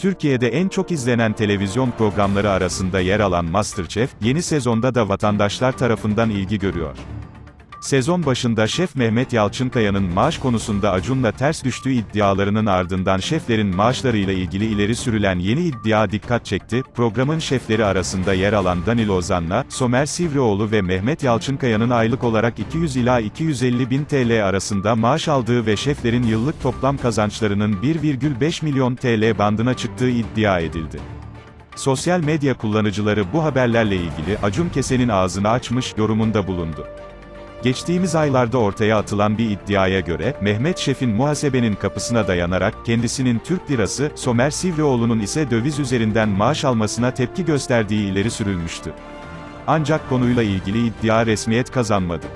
Türkiye'de en çok izlenen televizyon programları arasında yer alan MasterChef, yeni sezonda da vatandaşlar tarafından ilgi görüyor. Sezon başında şef Mehmet Yalçınkaya'nın maaş konusunda Acun'la ters düştüğü iddialarının ardından şeflerin maaşlarıyla ilgili ileri sürülen yeni iddia dikkat çekti. Programın şefleri arasında yer alan Danil Ozan'la, Somer Sivrioğlu ve Mehmet Yalçınkaya'nın aylık olarak 200 ila 250 bin TL arasında maaş aldığı ve şeflerin yıllık toplam kazançlarının 1,5 milyon TL bandına çıktığı iddia edildi. Sosyal medya kullanıcıları bu haberlerle ilgili Acun Kesen'in ağzını açmış yorumunda bulundu. Geçtiğimiz aylarda ortaya atılan bir iddiaya göre, Mehmet Şef'in muhasebenin kapısına dayanarak, kendisinin Türk lirası, Somer Sivrioğlu'nun ise döviz üzerinden maaş almasına tepki gösterdiği ileri sürülmüştü. Ancak konuyla ilgili iddia resmiyet kazanmadı.